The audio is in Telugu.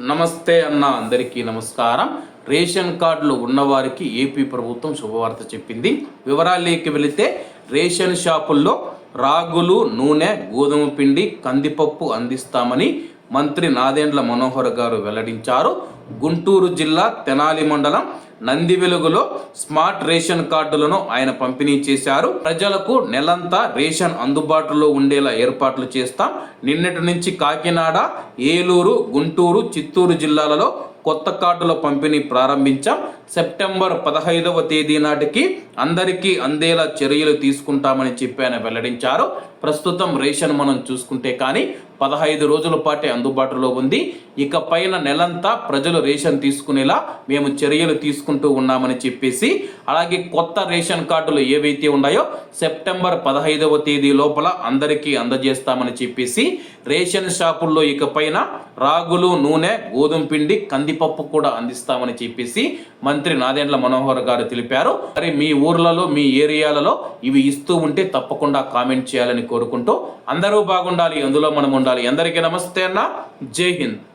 నమస్తే అన్న అందరికీ నమస్కారం. రేషన్ కార్డులు ఉన్నవారికి ఏపీ ప్రభుత్వం శుభవార్త చెప్పింది. వివరాల్లోకి వెళితే రేషన్ షాపుల్లో రాగులు నూనె గోధుమ పిండి కందిపప్పు అందిస్తామని మంత్రి నాదెండ్ల మనోహర్ గారు వెల్లడించారు. గుంటూరు జిల్లా తెనాలి మండలం నంది వెలుగులో స్మార్ట్ రేషన్ కార్డులను ఆయన పంపిణీ చేశారు. ప్రజలకు నెలంతా రేషన్ అందుబాటులో ఉండేలా ఏర్పాట్లు చేస్తాం. నిన్నటి నుంచి కాకినాడ ఏలూరు గుంటూరు చిత్తూరు జిల్లాలలో కొత్త కార్డుల పంపిణీ ప్రారంభించాం. సెప్టెంబర్ పదహైదవ తేదీ నాటికి అందరికీ అందేలా చర్యలు తీసుకుంటామని చెప్పి ఆయన వెల్లడించారు. ప్రస్తుతం రేషన్ మనం చూసుకుంటే కానీ పదహైదు రోజుల పాటే అందుబాటులో ఉంది. ఇక పైన నెలంతా ప్రజలు రేషన్ తీసుకునేలా మేము చర్యలు తీసుకుంటూ ఉన్నామని చెప్పేసి అలాగే కొత్త రేషన్ కార్డులు ఏవైతే ఉన్నాయో సెప్టెంబర్ పదహైదవ తేదీ లోపల అందరికీ అందజేస్తామని చెప్పేసి రేషన్ షాపుల్లో ఇక పైన రాగులు నూనె గోధుమ పిండి కందిపప్పు కూడా అందిస్తామని చెప్పేసి మంత్రి నాదెండ్ల మనోహర్ గారు తెలిపారు. మరి మీ ఊర్లలో మీ ఏరియాలలో ఇవి ఇస్తూ ఉంటే తప్పకుండా కామెంట్ చేయాలని కోరుకుంటూ అందరూ బాగుండాలి అందులో మనం ఉండాలి. అందరికీ నమస్తే అన్న. జై హింద్.